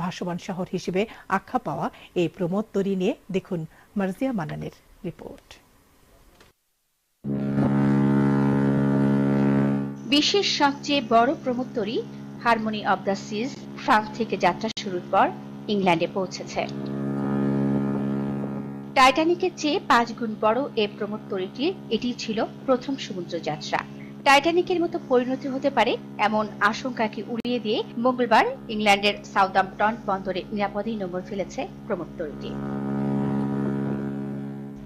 ভাসমান শহর হিসেবে আখ্যা পাওয়া এই প্রমোদতরী নিয়ে দেখুন মার্জিয়া মানানের রিপোর্ট। বিশ্বের সবচেয়ে বড় প্রমোত্তরী harmony of the seas, France থেকে যাত্রা শুরুর পর ইংল্যান্ডে পৌঁছেছে। টাইটানিকের চেয়ে পাঁচ গুণ বড় এই প্রমোত্তরীটির এটি ছিল প্রথম সমুদ্র যাত্রা টাইটানিকের মতো পরিণতি হতে পারে এমন আশঙ্কাকে উড়িয়ে দিয়ে মঙ্গলবার ইংল্যান্ডের সাউদাম্পটন বন্দরে নিরাপদেই নম্বর ফেলেছে প্রমোত্তরীটি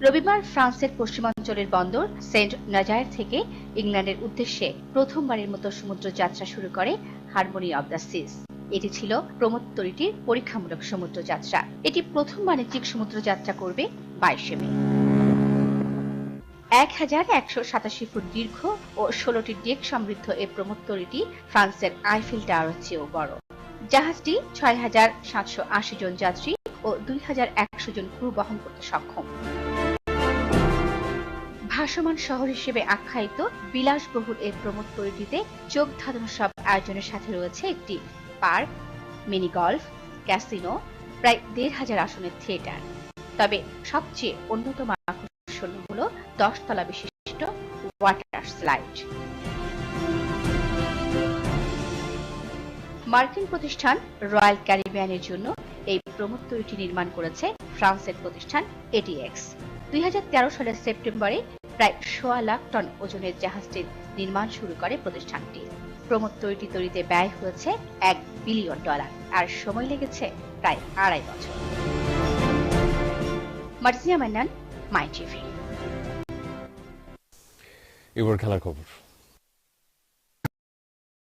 রবিবার ফ্রান্সের পশ্চিমাঞ্চলের বন্দর সেন্ট নাজায়ের থেকে ইংল্যান্ডের উদ্দেশ্যে প্রথমবারের মতো সমুদ্র যাত্রা শুরু করে হারমোনি অব দ্য সিজ এটি ছিল প্রমোত্তরীটির পরীক্ষামূলক সমুদ্র যাত্রা এটি প্রথম বাণিজ্যিক সমুদ্র যাত্রা করবে বাইশে মে। এক হাজার একশো সাতাশি ফুট দীর্ঘ ও ষোলোটি ডেক সমৃদ্ধ এই প্রমোত্তরীটি ফ্রান্সের আইফিল টাওয়ারের চেয়েও বড়। জাহাজটি ছয় হাজার সাতশো আশি জন যাত্রী ও দুই হাজার একশো জন ক্রু বহন করতে সক্ষম। ভাসমান শহর হিসেবে আখ্যায়িত বিলাসবহুল এই প্রমোত্তরীটিতে চোখ ধাঁধানো সব আয়োজনের সাথে রয়েছে একটি পার্ক মিনি গলফ ক্যাসিনো, প্রায় দেড় হাজার আসনের থিয়েটার। তবে সবচেয়ে অন্যতম আকর্ষণ হল দশতলা বিশিষ্ট ওয়াটার স্লাইড। মার্কিন প্রতিষ্ঠান রয়্যাল ক্যারিবিয়ানের জন্য এই প্রমোত্তরীটি নির্মাণ করেছে ফ্রান্সের প্রতিষ্ঠান এটিএক্স দুই সালের সেপ্টেম্বরে প্রায় সোয়া লাখ টন ওজনের জাহাজটির নির্মাণ শুরু করে প্রতিষ্ঠানটি। প্রমোত্তরীটি তৈরিতে ব্যয় হয়েছে এক বিলিয়ন ডলার, আর সময় লেগেছে প্রায় আড়াই বছর। মার্জিয়া মান্নান মাই টিভি এবার খেলার খবর